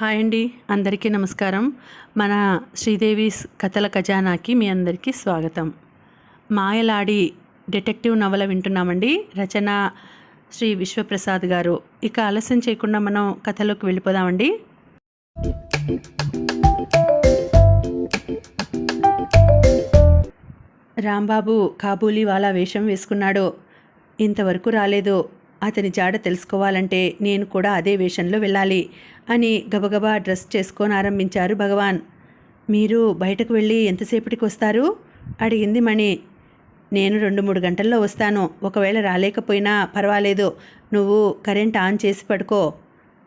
Hi అండి అందరికీ నమస్కారం. మన శ్రీదేవి స్ కథల ఖజానాకి మీ అందరికీ స్వాగతం. మాయలాడి డిటెక్టివ్ నవల వింటున్నామండి. రచన శ్రీ విశ్వప్రసాద్ గారు. ఇక ఆలస్యం చేయకుండా మనం కథలోకి వెళ్ళిపోదామండి. రాంబాబు కాబూలీవాలా వేషం వేసుకున్నాడు ఇంతవరకు రాలేదు అతని జాడ తెలుసుకోవాలంటే నేను కూడా అదే వేషంలో వెళ్ళాలి అని గబగబా డ్రెస్ చేసుకొని ఆరంభించారు భగవాన్. మీరు బయటకు వెళ్ళి ఎంతసేపటికి వస్తారు? అడిగింది మణి. నేను రెండు మూడు గంటల్లో వస్తాను. ఒకవేళ రాలేకపోయినా పర్వాలేదు. నువ్వు కరెంట్ ఆన్ చేసి పడుకో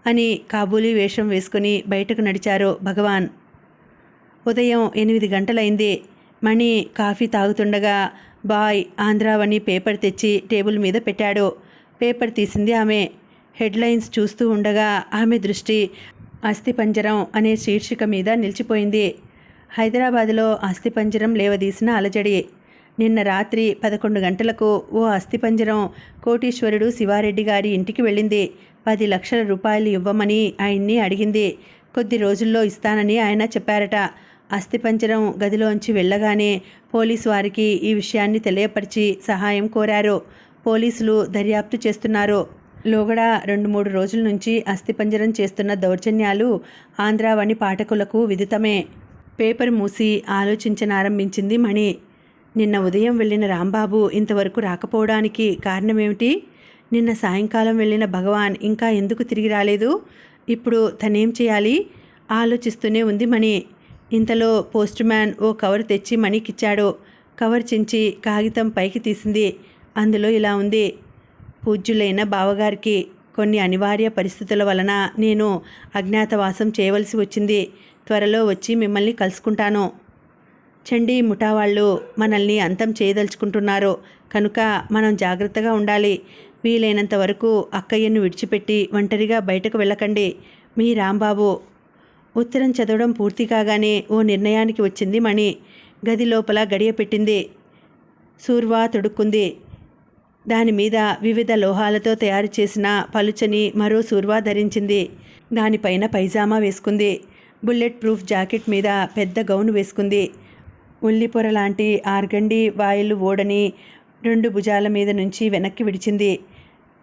అని కాబూలీ వేషం వేసుకుని బయటకు నడిచారు భగవాన్. ఉదయం ఎనిమిది గంటలైంది. మణి కాఫీ తాగుతుండగా బాయ్ ఆంధ్రావని పేపర్ తెచ్చి టేబుల్ మీద పెట్టాడు. పేపర్ తీసింది ఆమె. హెడ్లైన్స్ చూస్తూ ఉండగా ఆమె దృష్టి అస్థిపంజరం అనే శీర్షిక మీద నిలిచిపోయింది. హైదరాబాదులో అస్థిపంజరం లేవదీసిన అలజడి. నిన్న రాత్రి పదకొండు గంటలకు ఓ అస్థిపంజరం కోటీశ్వరుడు శివారెడ్డి గారి ఇంటికి వెళ్ళింది. పది లక్షల రూపాయలు ఇవ్వమని ఆయన్ని అడిగింది. కొద్ది రోజుల్లో ఇస్తానని ఆయన చెప్పారట. అస్థిపంజరం గదిలోంచి వెళ్ళగానే పోలీసు వారికి ఈ విషయాన్ని తెలియపరిచి సహాయం కోరారు. పోలీసులు దర్యాప్తు చేస్తున్నారు. లోగడ రెండు మూడు రోజుల నుంచి అస్థిపంజరం చేస్తున్న దౌర్జన్యాలు ఆంధ్రావణి పాఠకులకు విదితమే. పేపర్ మూసి ఆలోచించనారంభించింది మణి. నిన్న ఉదయం వెళ్ళిన రాంబాబు ఇంతవరకు రాకపోవడానికి కారణమేమిటి? నిన్న సాయంకాలం వెళ్ళిన భగవాన్ ఇంకా ఎందుకు తిరిగి రాలేదు? ఇప్పుడు తనేం చేయాలి? ఆలోచిస్తూనే ఉంది మణి. ఇంతలో పోస్ట్ మ్యాన్ ఓ కవర్ తెచ్చి మణికిచ్చాడు. కవర్ చించి కాగితం పైకి తీసింది. అందులో ఇలా ఉంది. పూజ్యులైన బావగారికి కొన్ని అనివార్య పరిస్థితుల వలన నేను అజ్ఞాతవాసం చేయవలసి వచ్చింది. త్వరలో వచ్చి మిమ్మల్ని కలుసుకుంటాను. చండీ ముఠా వాళ్ళు మనల్ని అంతం చేయదలుచుకుంటున్నారు. కనుక మనం జాగ్రత్తగా ఉండాలి. వీలైనంత వరకు అక్కయ్యను విడిచిపెట్టి ఒంటరిగా బయటకు వెళ్ళకండి. మీ రాంబాబు. ఉత్తరం చదవడం పూర్తి కాగానే ఓ నిర్ణయానికి వచ్చింది మణి. గది లోపల గడియ పెట్టింది. సూర్వా తొడుక్కుంది. దాని మీద వివిధ లోహాలతో తయారు చేసిన పలుచని మరో సూర్వా ధరించింది. దానిపైన పైజామా వేసుకుంది. బుల్లెట్ ప్రూఫ్ జాకెట్ మీద పెద్ద గౌను వేసుకుంది. ఉల్లిపొర లాంటి ఆర్గండి వాయులు ఓడని రెండు భుజాల మీద నుంచి వెనక్కి విడిచింది.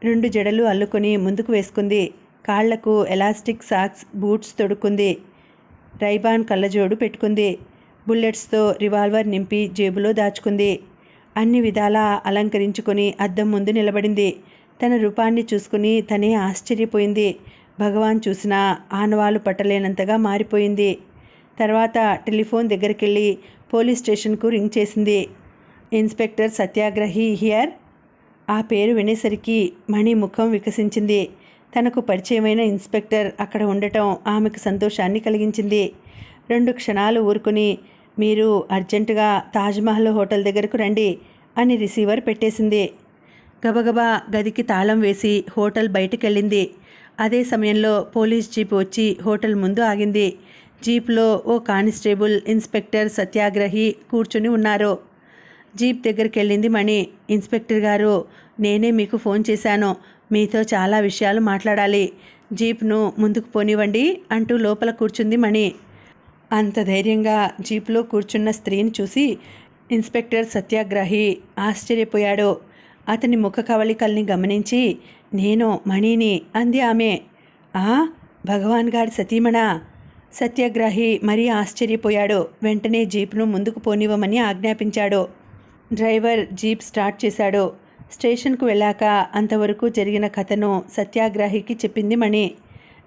రెండు జడలు అల్లుకొని ముందుకు వేసుకుంది. కాళ్ళకు ఎలాస్టిక్ సాక్స్ బూట్స్ తొడుక్కుంది. రైబాన్ కళ్ళజోడు పెట్టుకుంది. బుల్లెట్స్తో రివాల్వర్ నింపి జేబులో దాచుకుంది. అన్ని విధాలా అలంకరించుకొని అద్దం ముందు నిలబడింది. తన రూపాన్ని చూసుకుని తనే ఆశ్చర్యపోయింది. భగవాన్ చూసిన ఆనవాలు పట్టలేనంతగా మారిపోయింది. తర్వాత టెలిఫోన్ దగ్గరికెళ్ళి పోలీస్ స్టేషన్కు రింగ్ చేసింది. Inspector Satyagrahi here? ఆ పేరు వినేసరికి మణి ముఖం వికసించింది. తనకు పరిచయమైన ఇన్స్పెక్టర్ అక్కడ ఉండటం ఆమెకు సంతోషాన్ని కలిగించింది. రెండు క్షణాలు ఊరుకుని మీరు అర్జెంటుగా తాజ్మహల్ హోటల్ దగ్గరకు రండి అని రిసీవర్ పెట్టేసింది. గబగబా గదికి తాళం వేసి హోటల్ బయటికెళ్ళింది. అదే సమయంలో పోలీస్ జీప్ వచ్చి హోటల్ ముందు ఆగింది. జీప్లో ఓ కానిస్టేబుల్ ఇన్స్పెక్టర్ సత్యాగ్రహి కూర్చుని ఉన్నారు. జీప్ దగ్గరికి వెళ్ళింది మణి. ఇన్స్పెక్టర్ గారు నేనే మీకు ఫోన్ చేశాను. మీతో చాలా విషయాలు మాట్లాడాలి. జీప్ను ముందుకు పోనివ్వండి అంటూ లోపల కూర్చుంది మణి. అంత ధైర్యంగా జీప్లో కూర్చున్న స్త్రీని చూసి ఇన్స్పెక్టర్ సత్యాగ్రహి ఆశ్చర్యపోయాడు. అతని ముఖ కవళికల్ని గమనించి నేను మణిని అంది ఆమె. ఆ భగవాన్ గారి సతీమణా సత్యాగ్రహి మరీ ఆశ్చర్యపోయాడు. వెంటనే జీప్ను ముందుకు పోనివ్వమని ఆజ్ఞాపించాడు. డ్రైవర్ జీప్ స్టార్ట్ చేశాడు. స్టేషన్కు వెళ్ళాక అంతవరకు జరిగిన కథను సత్యాగ్రహికి చెప్పింది మణి.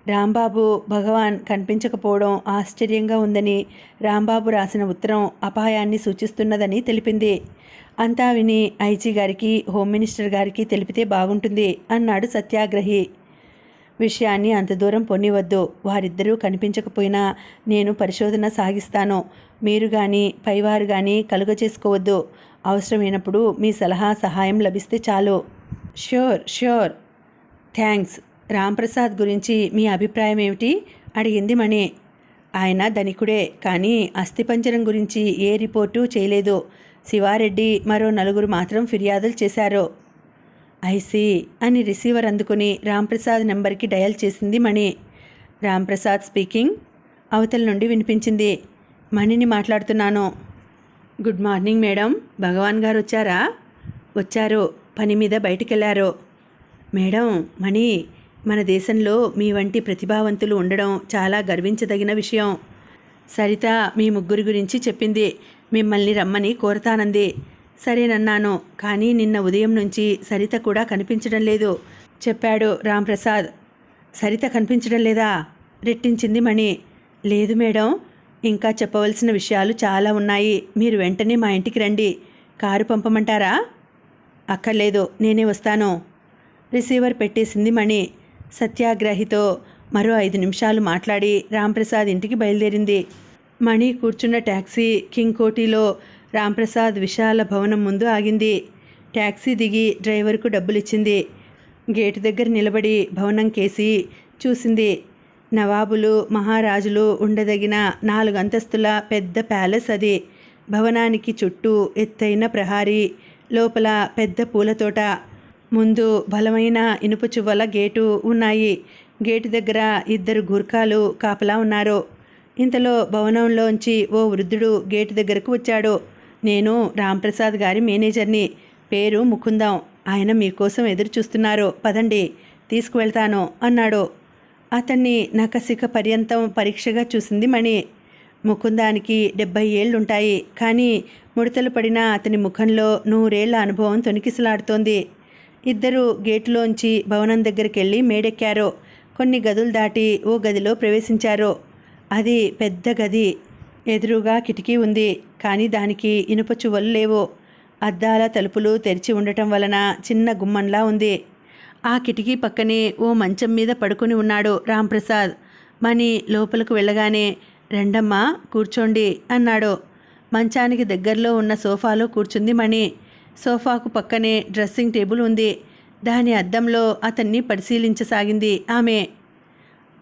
రాంబాబు భగవాన్ కనిపించకపోవడం ఆశ్చర్యంగా ఉందని రాంబాబు రాసిన ఉత్తరం అపాయాన్ని సూచిస్తున్నదని తెలిపింది. అంతా విని ఐజీ గారికి హోమ్ మినిస్టర్ గారికి తెలిపితే బాగుంటుంది అన్నాడు సత్యాగ్రహి. విషయాన్ని అంత దూరం పొనివద్దు. వారిద్దరూ కనిపించకపోయినా నేను పరిశోధన సాగిస్తాను. మీరు కానీ పైవారు కానీ కలుగ చేసుకోవద్దు. అవసరమైనప్పుడు మీ సలహా సహాయం లభిస్తే చాలు. Sure sure. థ్యాంక్స్. రాంప్రసాద్ గురించి మీ అభిప్రాయం ఏమిటి? అడిగింది మణి. ఆయన ధనికుడే కానీ అస్థిపంజరం గురించి ఏ రిపోర్టు చేయలేదు. శివారెడ్డి మరో నలుగురు మాత్రం ఫిర్యాదులు చేశారు. ఐసీ అని రిసీవర్ అందుకుని రాంప్రసాద్ నెంబర్కి డయల్ చేసింది మణి. రాంప్రసాద్ స్పీకింగ్. అవతల నుండి వినిపించింది. మణిని మాట్లాడుతున్నాను. Good morning madam. భగవాన్ గారు వచ్చారా? వచ్చారు. పని మీద బయటికెళ్ళారు మేడం మణి మన దేశంలో మీ వంటి ప్రతిభావంతులు ఉండడం చాలా గర్వించదగిన విషయం. సరిత మీ ముగ్గురి గురించి చెప్పింది. మిమ్మల్ని రమ్మని కోరతానంది. సరేనన్నాను కానీ నిన్న ఉదయం నుంచి సరిత కూడా కనిపించడం లేదు. చెప్పాడు రాంప్రసాద్. సరిత కనిపించడం లేదా? రెట్టించింది మణి. లేదు మేడం ఇంకా చెప్పవలసిన విషయాలు చాలా ఉన్నాయి. మీరు వెంటనే మా ఇంటికి రండి. కారు పంపమంటారా? అక్కర్లేదు నేనే వస్తాను. రిసీవర్ పెట్టేసింది మణి. సత్యాగ్రహితో మరో ఐదు నిమిషాలు మాట్లాడి రాంప్రసాద్ ఇంటికి బయలుదేరింది. మణి కూర్చున్న ట్యాక్సీ కింగ్ కోటిలో రాంప్రసాద్ విశాల భవనం ముందు ఆగింది. ట్యాక్సీ దిగి డ్రైవర్కు డబ్బులిచ్చింది. గేటు దగ్గర నిలబడి భవనం కేసి చూసింది. నవాబులు మహారాజులు ఉండదగిన నాలుగు అంతస్తుల పెద్ద ప్యాలెస్ అది. భవనానికి చుట్టూ ఎత్తైన ప్రహారీ లోపల పెద్ద పూలతోట ముందు బలమైన ఇనుప చువ్వల గేటు ఉన్నాయి. గేటు దగ్గర ఇద్దరు గూర్ఖాలు కాపలా ఉన్నారు. ఇంతలో భవనంలోంచి ఓ వృద్ధుడు గేటు దగ్గరకు వచ్చాడు. నేను రాంప్రసాద్ గారి మేనేజర్ని. పేరు ముకుందం. ఆయన మీకోసం ఎదురు చూస్తున్నారు పదండి తీసుకువెళ్తాను అన్నాడు. అతన్ని నకసిక పర్యంతం పరీక్షగా చూసింది మణి. ముకుందానికి డెబ్బై ఏళ్ళుంటాయి. కానీ ముడతలు పడిన అతని ముఖంలో నూరేళ్ళ అనుభవం తొనికిసలాడుతోంది ఇద్దరు గేటులోంచి భవనం దగ్గరికి వెళ్ళి మేడెక్కారు. కొన్ని గదులు దాటి ఓ గదిలో ప్రవేశించారు. అది పెద్ద గది. ఎదురుగా కిటికీ ఉంది. కానీ దానికి ఇనుప చువ్వలు లేవు. అద్దాల తలుపులు తెరిచి ఉండటం వలన చిన్న గుమ్మంలా ఉంది. ఆ కిటికీ పక్కనే ఓ మంచం మీద పడుకుని ఉన్నాడు రాంప్రసాద్. మణి లోపలకు వెళ్ళగానే రెండమ్మా కూర్చోండి అన్నాడు. మంచానికి దగ్గరలో ఉన్న సోఫాలో కూర్చుంది మణి. సోఫాకు పక్కనే డ్రెస్సింగ్ టేబుల్ ఉంది. దాని అద్దంలో అతన్ని పరిశీలించసాగింది ఆమె.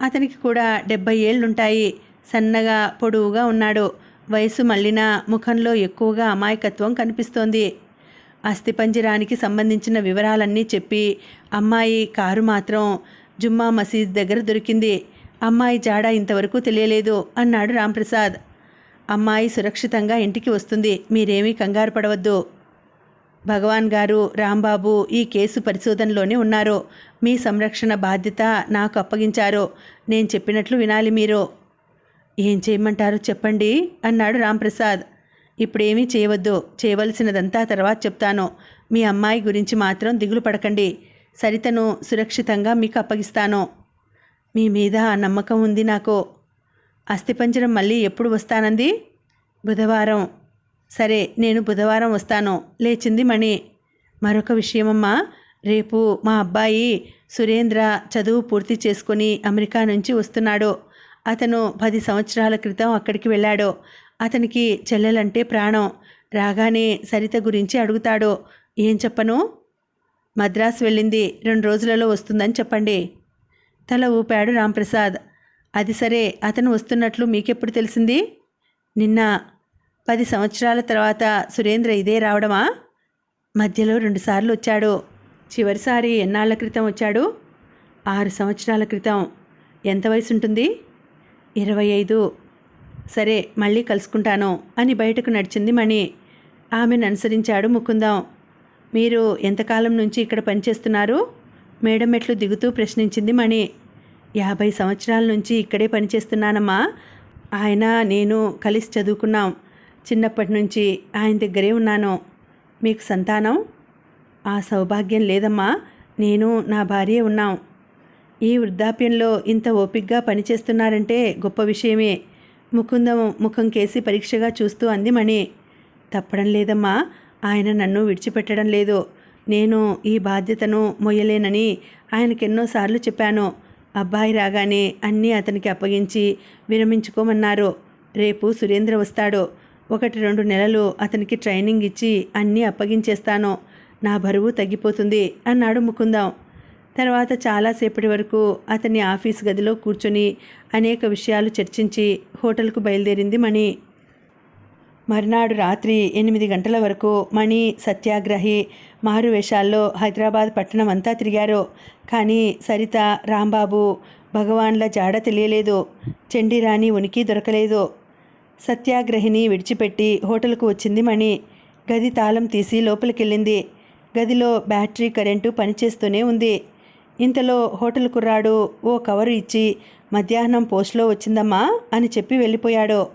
అతనికి కూడా డెబ్బై ఏళ్ళుంటాయి. సన్నగా పొడవుగా ఉన్నాడు. వయసు మళ్ళిన ముఖంలో ఎక్కువగా అమాయకత్వం కనిపిస్తోంది. అస్థిపంజరానికి సంబంధించిన వివరాలన్నీ చెప్పి అమ్మాయి కారు మాత్రం జుమ్మా మసీద్ దగ్గర దొరికింది. అమ్మాయి జాడ ఇంతవరకు తెలియలేదు అన్నాడు రాంప్రసాద్. అమ్మాయి సురక్షితంగా ఇంటికి వస్తుంది. మీరేమీ కంగారు పడవద్దు. భగవాన్ గారు రాంబాబు ఈ కేసు పరిశోధనలోనే ఉన్నారు మీ సంరక్షణ బాధ్యత నాకు అప్పగించారు నేను చెప్పినట్లు వినాలి మీరు. ఏం చేయమంటారో చెప్పండి అన్నాడు రాంప్రసాద్. ఇప్పుడేమీ చేయవద్దు చేయవలసినదంతా తర్వాత చెప్తాను. మీ అమ్మాయి గురించి మాత్రం దిగులు పడకండి. సరితను సురక్షితంగా మీకు అప్పగిస్తాను. మీ మీద ఆ నమ్మకం ఉంది నాకు. అస్థిపంజరం మళ్ళీ ఎప్పుడు వస్తానంది? బుధవారం. సరే నేను బుధవారం వస్తాను. లేచింది మణి. మరొక విషయమమ్మా. రేపు మా అబ్బాయి సురేంద్ర చదువు పూర్తి చేసుకుని అమెరికా నుంచి వస్తున్నాడు. అతను పది సంవత్సరాల క్రితం అక్కడికి వెళ్ళాడు. అతనికి చెల్లెలంటే ప్రాణం. రాగానే సరిత గురించి అడుగుతాడు. ఏం చెప్పను? మద్రాసు వెళ్ళింది. రెండు రోజులలో వస్తుందని చెప్పండి. తల ఊపాడు రాంప్రసాద్. అది సరే అతను వస్తున్నట్లు మీకెప్పుడు తెలిసింది? నిన్న పది సంవత్సరాల తర్వాత సురేంద్ర ఇదే రావడమా? మధ్యలో రెండుసార్లు వచ్చాడు. చివరిసారి ఎన్నాళ్ళ క్రితం వచ్చాడు? ఆరు సంవత్సరాల క్రితం. ఎంత వయసు ఉంటుంది ఇరవై ఐదు. సరే మళ్ళీ కలుసుకుంటాను అని బయటకు నడిచింది మణి. ఆమెను అనుసరించాడు ముకుందం. మీరు ఎంతకాలం నుంచి ఇక్కడ పనిచేస్తున్నారు? మేడం మెట్లు దిగుతూ ప్రశ్నించింది మణి. యాభై సంవత్సరాల నుంచి ఇక్కడే పనిచేస్తున్నానమ్మా. ఆయన నేను కలిసి చదువుకున్నాం. చిన్నప్పటి నుంచి ఆయన దగ్గరే ఉన్నాను. మీకు సంతానం? ఆ సౌభాగ్యం లేదమ్మా. నేను నా భార్య ఉన్నాం. ఈ వృద్ధాప్యంలో ఇంత ఓపిగ్గా పనిచేస్తున్నారంటే గొప్ప విషయమే. ముకుందం ముఖం కేసి పరీక్షగా చూస్తూ అంది మణి. తప్పడం లేదమ్మా. ఆయన నన్ను విడిచిపెట్టడం లేదు. నేను ఈ బాధ్యతను మొయ్యలేనని ఆయనకెన్నోసార్లు చెప్పాను. అబ్బాయి రాగానే అన్నీ అతనికి అప్పగించి విరమించుకోమన్నారు. రేపు సురేంద్ర వస్తాడు. ఒకటి రెండు నెలలు అతనికి ట్రైనింగ్ ఇచ్చి అన్నీ అప్పగించేస్తాను నా బరువు తగ్గిపోతుంది అన్నాడు ముకుందం. తర్వాత చాలాసేపటి వరకు అతని ఆఫీస్ గదిలో కూర్చొని అనేక విషయాలు చర్చించి హోటల్కు బయలుదేరింది మణి. మర్నాడు రాత్రి ఎనిమిది గంటల వరకు మణి సత్యాగ్రహి మారు వేషాల్లో హైదరాబాద్ పట్టణం అంతా తిరిగారు. కానీ సరిత రాంబాబు భగవాన్ల జాడ తెలియలేదు. చండీరాణి ఉనికి దొరకలేదు. సత్యాగ్రహిని విడిచిపెట్టి హోటల్కు వచ్చింది మణి. గది తాళం తీసి లోపలికెళ్ళింది. గదిలో బ్యాటరీ కరెంటు పనిచేస్తూనే ఉంది. ఇంతలో హోటల్ కుర్రాడు ఓ కవరు ఇచ్చి మధ్యాహ్నం పోస్ట్లో వచ్చిందమ్మా అని చెప్పి వెళ్ళిపోయాడు.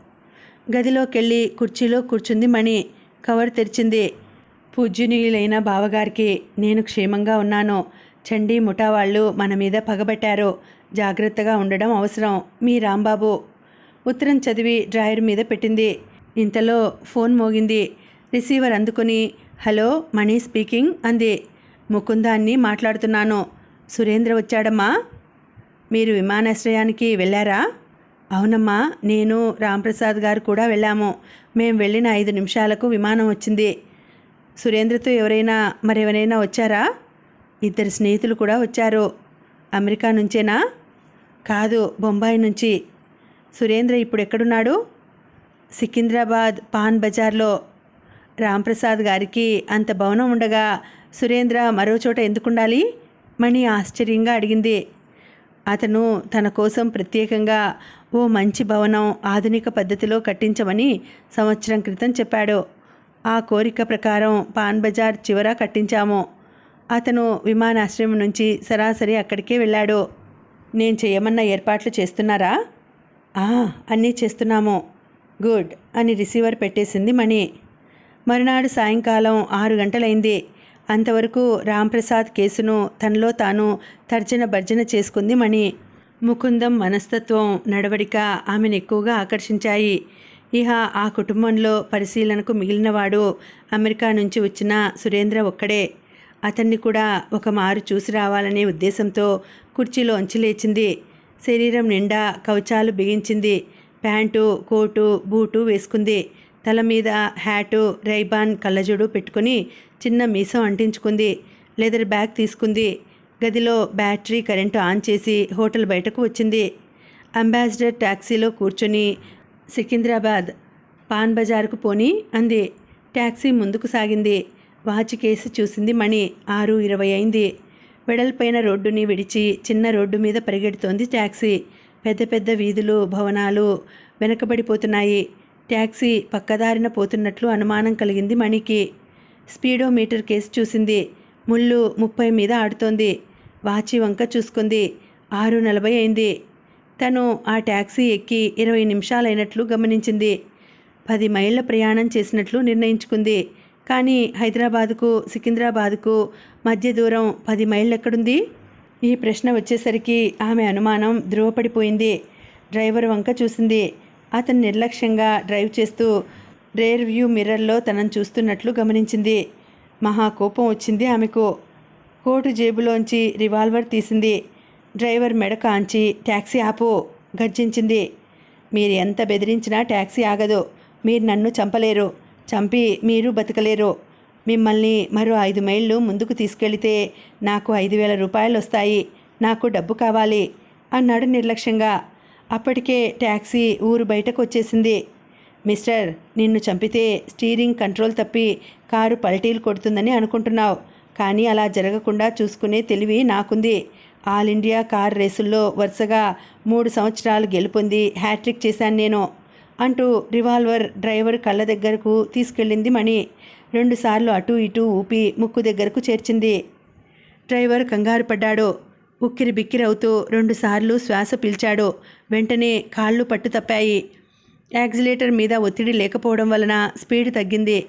గదిలోకెళ్ళి కుర్చీలో కూర్చుంది మణి. కవర్ తెరిచింది. పూజ్యునీయులైన బావగారికి నేను క్షేమంగా ఉన్నాను. చండీ ముఠా వాళ్ళు మన మీద పగబట్టారు. జాగ్రత్తగా ఉండడం అవసరం. మీ రాంబాబు ఉత్తరం చదివి డ్రాయర్ మీద పెట్టింది. ఇంతలో ఫోన్ మోగింది. రిసీవర్ అందుకుని హలో మణి స్పీకింగ్ అంది. ముకుందాన్ని మాట్లాడుతున్నాను. సురేంద్ర వచ్చాడమ్మా? మీరు విమానాశ్రయానికి వెళ్ళారా? అవునమ్మా నేను రాంప్రసాద్ గారు కూడా వెళ్ళాము. మేము వెళ్ళిన ఐదు నిమిషాలకు విమానం వచ్చింది. సురేంద్రతో ఎవరైనా మరెవరైనా వచ్చారా? ఇద్దరు స్నేహితులు కూడా వచ్చారు. అమెరికా నుంచేనా? కాదు బొంబాయి నుంచి. సురేంద్ర ఇప్పుడు ఎక్కడున్నాడు? సికింద్రాబాద్ పాన్ బజార్లో. రాంప్రసాద్ గారికి అంత భవనం ఉండగా సురేంద్ర మరో చోట ఎందుకుండాలి? మణి ఆశ్చర్యంగా అడిగింది. అతను తన కోసం ప్రత్యేకంగా ఓ మంచి భవనం ఆధునిక పద్ధతిలో కట్టించమని సంవత్సరం క్రితం చెప్పాడు. ఆ కోరిక ప్రకారం పాన్ బజార్ చివర కట్టించాము. అతను విమానాశ్రయం నుంచి సరాసరి అక్కడికే వెళ్ళాడు. నేను చేయమన్న ఏర్పాట్లు చేస్తున్నారా? అన్నీ చేస్తున్నాము. గుడ్ అని రిసీవర్ పెట్టేసింది మణి. మరునాడు సాయంకాలం ఆరు గంటలైంది. అంతవరకు రాంప్రసాద్ కేసును తనలో తాను తర్జన భర్జన చేసుకుంది మణి. ముకుందం మనస్తత్వం నడవడిక ఆమెను ఎక్కువగా ఆకర్షించాయి. ఇహ ఆ కుటుంబంలో పరిశీలనకు మిగిలినవాడు అమెరికా నుంచి వచ్చిన సురేంద్ర ఒక్కడే. అతన్ని కూడా ఒక మారు చూసి రావాలనే ఉద్దేశంతో కుర్చీలోంచి లేచింది. శరీరం నిండా కవచాలు బిగించింది. ప్యాంటు కోటు బూటు వేసుకుంది. తల మీద హ్యాటు రైబాన్ కళ్ళజోడు పెట్టుకొని చిన్న మీసం అంటించుకుంది. లెదర్ బ్యాగ్ తీసుకుంది. గదిలో బ్యాటరీ కరెంటు ఆన్ చేసి హోటల్ బయటకు వచ్చింది. అంబాసిడర్ ట్యాక్సీలో కూర్చొని సికింద్రాబాద్ పాన్ బజార్కు పోని అంది. ట్యాక్సీ ముందుకు సాగింది. వాచ్ కేసు చూసింది మణి. ఆరు ఇరవై అయింది వెడల్పైన రోడ్డుని విడిచి చిన్న రోడ్డు మీద పరిగెడుతోంది ట్యాక్సీ. పెద్ద పెద్ద వీధులు భవనాలు వెనకబడిపోతున్నాయి. ట్యాక్సీ పక్కదారిన పోతున్నట్లు అనుమానం కలిగింది మణికి. స్పీడోమీటర్ కేసు చూసింది. ముళ్ళు ముప్పై మీద ఆడుతోంది. వాచి వంక చూసుకుంది. ఆరు నలభై అయింది. తను ఆ ట్యాక్సీ ఎక్కి ఇరవై నిమిషాలైనట్లు గమనించింది. పది మైళ్ళ ప్రయాణం చేసినట్లు నిర్ణయించుకుంది. కానీ హైదరాబాదుకు సికింద్రాబాదుకు మధ్య దూరం పది మైళ్ళు ఎక్కడుంది ఈ ప్రశ్న వచ్చేసరికి ఆమె అనుమానం ధృవపడిపోయింది డ్రైవర్ వంక చూసింది. అతను నిర్లక్ష్యంగా డ్రైవ్ చేస్తూ రేర్ వ్యూ మిర్రర్లో తనను చూస్తున్నట్లు గమనించింది. మహా కోపం వచ్చింది ఆమెకు. కోటు జేబులోంచి రివాల్వర్ తీసింది. డ్రైవర్ మెడ కాంచి ట్యాక్సీ ఆపు గర్జించింది. మీరు ఎంత బెదిరించినా ట్యాక్సీ ఆగదు. మీరు నన్ను చంపలేరు. చంపి మీరు బతకలేరు. మిమ్మల్ని మరో ఐదు మైళ్ళు ముందుకు తీసుకెళితే నాకు ఐదు వేల రూపాయలు వస్తాయి. నాకు డబ్బు కావాలి అన్నాడు నిర్లక్ష్యంగా. అప్పటికే ట్యాక్సీ ఊరు బయటకు వచ్చేసింది. మిస్టర్ నిన్ను చంపితే స్టీరింగ్ కంట్రోల్ తప్పి కారు పల్టీలు కొడుతుందని అనుకుంటున్నావు. కానీ అలా జరగకుండా చూసుకునే తెలివి నాకుంది. ఆల్ ఇండియా కార్ రేసుల్లో వరుసగా మూడు సంవత్సరాలు గెలుపొంది హ్యాట్రిక్ చేశాను నేను. అంటూ రివాల్వర్ డ్రైవర్ కళ్ళ దగ్గరకు తీసుకెళ్ళింది మణి. రెండుసార్లు అటూ ఇటూ ఊపి ముక్కు దగ్గరకు చేర్చింది. డ్రైవర్ కంగారు పడ్డాడు. ఉక్కిరి బిక్కిరవుతూ రెండుసార్లు శ్వాస పీల్చాడు. వెంటనే కాళ్ళు పట్టు తప్పాయి. యాక్సిలేటర్ మీద ఒత్తిడి లేకపోవడం వలన స్పీడ్ తగ్గింది.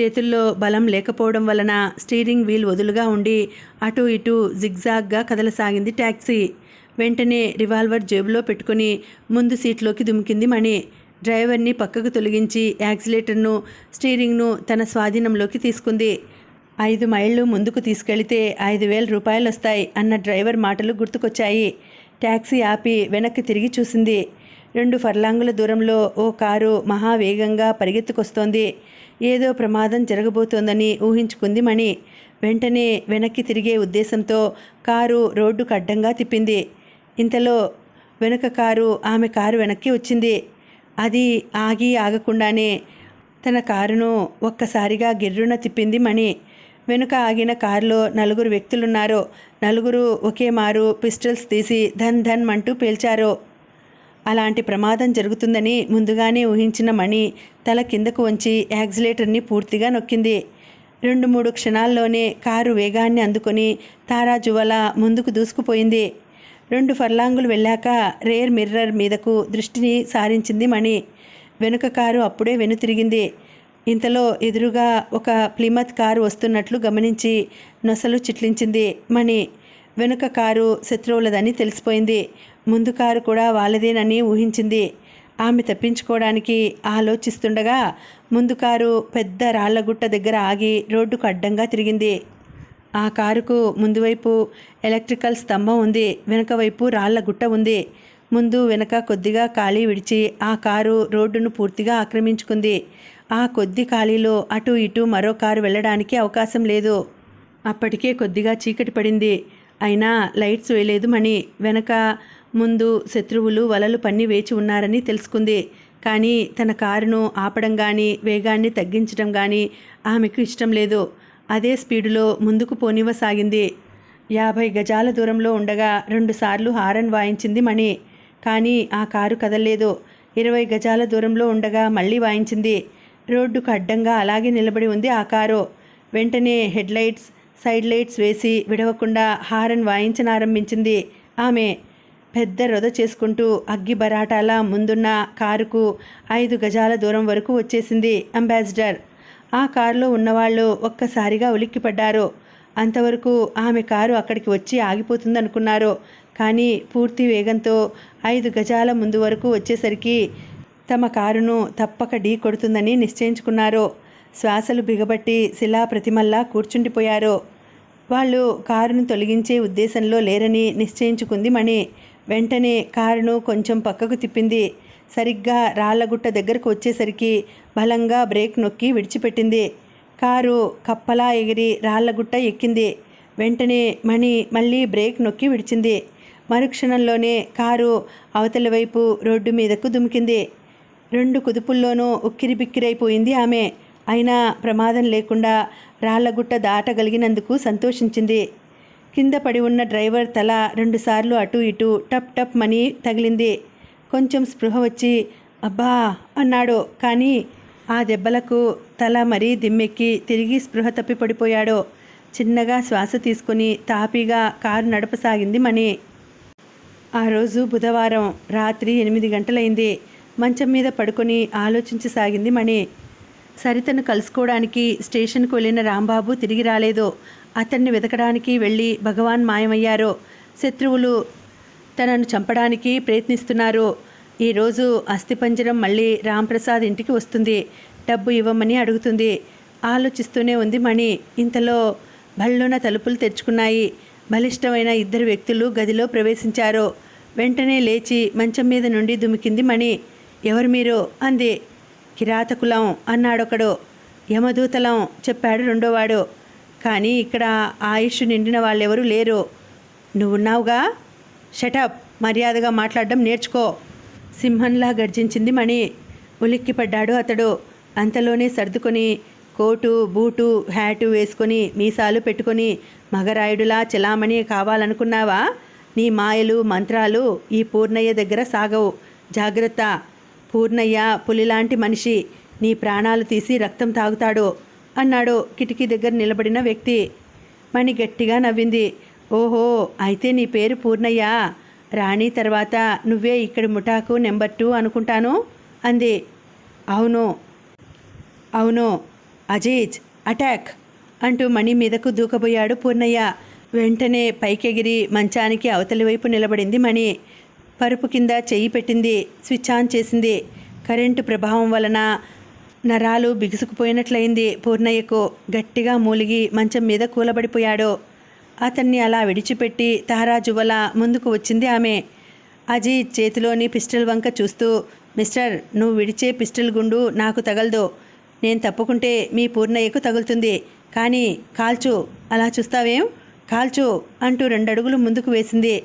చేతుల్లో బలం లేకపోవడం వలన స్టీరింగ్ వీల్ వదులుగా ఉండి అటు ఇటు జిగ్జాగ్గా కదలసాగింది ట్యాక్సీ వెంటనే రివాల్వర్ జేబులో పెట్టుకుని ముందు సీట్లోకి దుమికింది మణి. డ్రైవర్ని పక్కకు తొలగించి యాక్సిలేటర్ను స్టీరింగ్ను తన స్వాధీనంలోకి తీసుకుంది. ఐదు మైళ్ళు ముందుకు తీసుకెళితే ఐదు వేల రూపాయలు వస్తాయి అన్న డ్రైవర్ మాటలు గుర్తుకొచ్చాయి. ట్యాక్సీ ఆపి వెనక్కి తిరిగి చూసింది. రెండు ఫర్లాంగుల దూరంలో ఓ కారు మహావేగంగా పరిగెత్తుకొస్తోంది. ఏదో ప్రమాదం జరగబోతోందని ఊహించుకుంది మణి. వెంటనే వెనక్కి తిరిగే ఉద్దేశంతో కారు రోడ్డుకు అడ్డంగా తిప్పింది. ఇంతలో వెనుక కారు ఆమె కారు వెనక్కి వచ్చింది. అది ఆగి ఆగకుండానే తన కారును ఒక్కసారిగా గిర్రున తిప్పింది మణి. వెనుక ఆగిన కారులో నలుగురు వ్యక్తులున్నారో నలుగురు ఒకే మారు పిస్టల్స్ తీసి ధన్ ధన్ అంటూ పేల్చారు. అలాంటి ప్రమాదం జరుగుతుందని ముందుగానే ఊహించిన మణి తల కిందకు వంచి యాక్సిలేటర్ని పూర్తిగా నొక్కింది. రెండు మూడు క్షణాల్లోనే కారు వేగాన్ని అందుకొని తారాజువల ముందుకు దూసుకుపోయింది. రెండు ఫర్లాంగులు వెళ్ళాక రేర్ మిర్రర్ మీదకు దృష్టిని సారించింది మణి. వెనుక కారు అప్పుడే వెనుతిరిగింది. ఇంతలో ఎదురుగా ఒక ప్లిమత్ కారు వస్తున్నట్లు గమనించి నొసలు చిట్లించింది మణి. వెనుక కారు శత్రువులదని తెలిసిపోయింది. ముందు కారు కూడా వాళ్ళదేనని ఊహించింది. ఆమె తప్పించుకోవడానికి ఆలోచిస్తుండగా ముందు కారు పెద్ద రాళ్ళగుట్ట దగ్గర ఆగి రోడ్డుకు అడ్డంగా తిరిగింది. ఆ కారుకు ముందు వైపు ఎలక్ట్రికల్ స్తంభం ఉంది వెనుక వైపు రాళ్ళ గుట్ట ఉంది. ముందు వెనక కొద్దిగా ఖాళీ విడిచి ఆ కారు రోడ్డును పూర్తిగా ఆక్రమించుకుంది. ఆ కొద్ది ఖాళీలో అటు ఇటు మరో కారు వెళ్ళడానికి అవకాశం లేదు. అప్పటికే కొద్దిగా చీకటి పడింది. అయినా లైట్స్ వేయలేదు మణి. వెనక ముందు శత్రువులు వలలు పన్ని వేచి ఉన్నారని తెలుసుకుంది. కానీ తన కారును ఆపడం కానీ వేగాన్ని తగ్గించడం కానీ ఆమెకు ఇష్టం లేదు. అదే స్పీడులో ముందుకు పోనివ్వసాగింది. యాభై గజాల దూరంలో ఉండగా రెండుసార్లు హారన్ వాయించింది మణి. కానీ ఆ కారు కదలలేదు. ఇరవై గజాల దూరంలో ఉండగా మళ్ళీ వాయించింది. రోడ్డుకు అడ్డంగా అలాగే నిలబడి ఉంది ఆ కారు. వెంటనే హెడ్లైట్స్ సైడ్ లైట్స్ వేసి విడవకుండా హారన్ వాయించనారంభించింది ఆమె. పెద్ద రొద చేసుకుంటూ అగ్గి బరాటాల ముందున్న కారుకు ఐదు గజాల దూరం వరకు వచ్చేసింది అంబాసిడర్. ఆ కారులో ఉన్నవాళ్ళు ఒక్కసారిగా ఉలిక్కిపడ్డారు. అంతవరకు ఆమె కారు అక్కడికి వచ్చి ఆగిపోతుందనుకున్నారు. కానీ పూర్తి వేగంతో ఐదు గజాల ముందు వరకు వచ్చేసరికి తమ కారును తప్పక ఢీ కొడుతుందని నిశ్చయించుకున్నారు. శ్వాసలు బిగబట్టి శిలా ప్రతిమల్లా కూర్చుండిపోయారు. వాళ్ళు కారును తొలగించే ఉద్దేశంలో లేరని నిశ్చయించుకుంది మణి. వెంటనే కారును కొంచెం పక్కకు తిప్పింది. సరిగ్గా రాళ్ళగుట్ట దగ్గరకు వచ్చేసరికి బలంగా బ్రేక్ నొక్కి విడిచిపెట్టింది. కారు కప్పలా ఎగిరి రాళ్ళగుట్ట ఎక్కింది. వెంటనే మణి మళ్ళీ బ్రేక్ నొక్కి విడిచింది. మరుక్షణంలోనే కారు అవతలి వైపు రోడ్డు మీదకు దుమికింది. రెండు కుదుపుల్లోనూ ఉక్కిరిబిక్కిరైపోయింది ఆమె. అయినా ప్రమాదం లేకుండా రాళ్ళగుట్ట దాటగలిగినందుకు సంతోషించింది. కింద పడి ఉన్న డ్రైవర్ తల రెండుసార్లు అటు ఇటు టప్ టప్ మని తగిలింది. కొంచెం స్పృహ వచ్చి అబ్బా! అన్నాడు. కానీ ఆ దెబ్బలకు తల మరీ దిమ్మెక్కి తిరిగి స్పృహ తప్పి పడిపోయాడు. చిన్నగా శ్వాస తీసుకుని తాపీగా కారు నడపసాగింది మణి. ఆ రోజు బుధవారం రాత్రి ఎనిమిది గంటలైంది. మంచం మీద పడుకొని ఆలోచించసాగింది మణి. సరితను కలుసుకోవడానికి స్టేషన్కు వెళ్ళిన రాంబాబు తిరిగి రాలేదు. అతన్ని వెతకడానికి వెళ్ళి భగవాన్ మాయమయ్యారు. శత్రువులు తనను చంపడానికి ప్రయత్నిస్తున్నారు. ఈరోజు అస్థిపంజరం మళ్ళీ రాంప్రసాద్ ఇంటికి వస్తుంది. డబ్బు ఇవ్వమని అడుగుతుంది. ఆలోచిస్తూనే ఉంది మణి. ఇంతలో భళ్ళున తలుపులు తెరుచుకున్నాయి. బలిష్టమైన ఇద్దరు వ్యక్తులు గదిలో ప్రవేశించారు. వెంటనే లేచి మంచం మీద నుండి దుమికింది మణి. ఎవరు మీరు? అంది. కిరాతకులం అన్నాడొకడు. యమదూతలం చెప్పాడు రెండోవాడు. కానీ ఇక్కడ ఆయుష్ నిండిన వాళ్ళెవరూ లేరు. నువ్వున్నావుగా? షటప్ మర్యాదగా మాట్లాడడం నేర్చుకో. సింహంలా గర్జించింది మణి. ఉలిక్కిపడ్డాడు అతడు. అంతలోనే సర్దుకొని కోటు బూటు హ్యాటు వేసుకొని మీసాలు పెట్టుకొని మగరాయుడులా చెలామణి కావాలనుకున్నావా? నీ మాయలు మంత్రాలు ఈ పూర్ణయ్య దగ్గర సాగవు. జాగ్రత్త. పూర్ణయ్య పులిలాంటి మనిషి. నీ ప్రాణాలు తీసి రక్తం తాగుతాడు అన్నాడు కిటికీ దగ్గర నిలబడిన వ్యక్తి. మణి గట్టిగా నవ్వింది. ఓహో అయితే నీ పేరు పూర్ణయ్య. రాణి తర్వాత నువ్వే ఇక్కడి ముఠాకు నెంబర్ టూ అనుకుంటాను? అంది. అవును. అవును. అజీజ్ అటాక్ అంటూ మణి మీదకు దూకబోయాడు పూర్ణయ్య. వెంటనే పైకెగిరి మంచానికి అవతలి వైపు నిలబడింది మణి. పరుపు కింద చెయ్యి పెట్టింది స్విచ్ ఆన్ చేసింది. కరెంటు ప్రభావం వలన నరాలు బిగుసుకుపోయినట్లయింది పూర్ణయ్యకు. గట్టిగా మూలిగి మంచం మీద కూలబడిపోయాడు. అతన్ని అలా విడిచిపెట్టి తారాజువల ముందుకు వచ్చింది ఆమె. అజీత్ చేతిలోని పిస్టల్ వంక చూస్తూ మిస్టర్ నువ్వు విడిచే పిస్టల్ గుండు నాకు తగలదు. నేను తప్పుకుంటే మీ పూర్ణయ్యకు తగులుతుంది. కానీ కాల్చు. అలా చూస్తావేం? కాల్చు అంటూ రెండడుగులు ముందుకు వేసింది.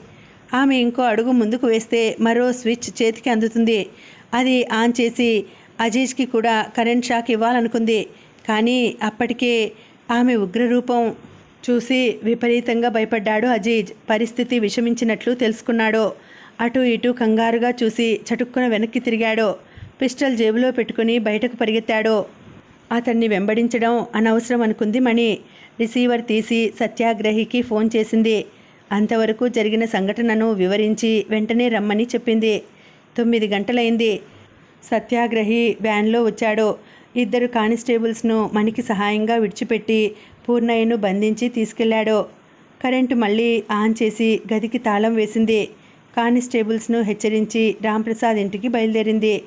ఆమె ఇంకో అడుగు ముందుకు వేస్తే మరో స్విచ్ చేతికి అందుతుంది. అది ఆన్ చేసి అజీజ్కి కూడా కరెంట్ షాక్ ఇవ్వాలనుకుంది. కానీ అప్పటికే ఆమె ఉగ్రరూపం చూసి విపరీతంగా భయపడ్డాడు అజీజ్. పరిస్థితి విషమించినట్లు తెలుసుకున్నాడు. అటు ఇటు కంగారుగా చూసి చటుక్కున వెనక్కి తిరిగాడు. పిస్టల్ జేబులో పెట్టుకుని బయటకు పరిగెత్తాడు. అతన్ని వెంబడించడం అనవసరం అనుకుంది మణి. రిసీవర్ తీసి సత్యాగ్రహికి ఫోన్ చేసింది. అంతవరకు జరిగిన సంఘటనను వివరించి వెంటనే రమ్మని చెప్పింది. తొమ్మిది గంటలైంది. సత్యాగ్రహి వ్యాన్లో వచ్చాడు. ఇద్దరు కానిస్టేబుల్స్ను మణికి సహాయంగా విడిచిపెట్టి పూర్ణయ్యను బంధించి తీసుకెళ్ళాడు. కరెంటు మళ్ళీ ఆన్ చేసి గదికి తాళం వేసింది. కానిస్టేబుల్స్ను హెచ్చరించి రాంప్రసాద్ ఇంటికి బయలుదేరింది.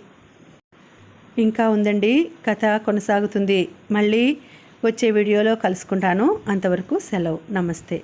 ఇంకా ఉందండి కథ కొనసాగుతుంది. మళ్ళీ వచ్చే వీడియోలో కలుసుకుంటాను. అంతవరకు సెలవు. నమస్తే.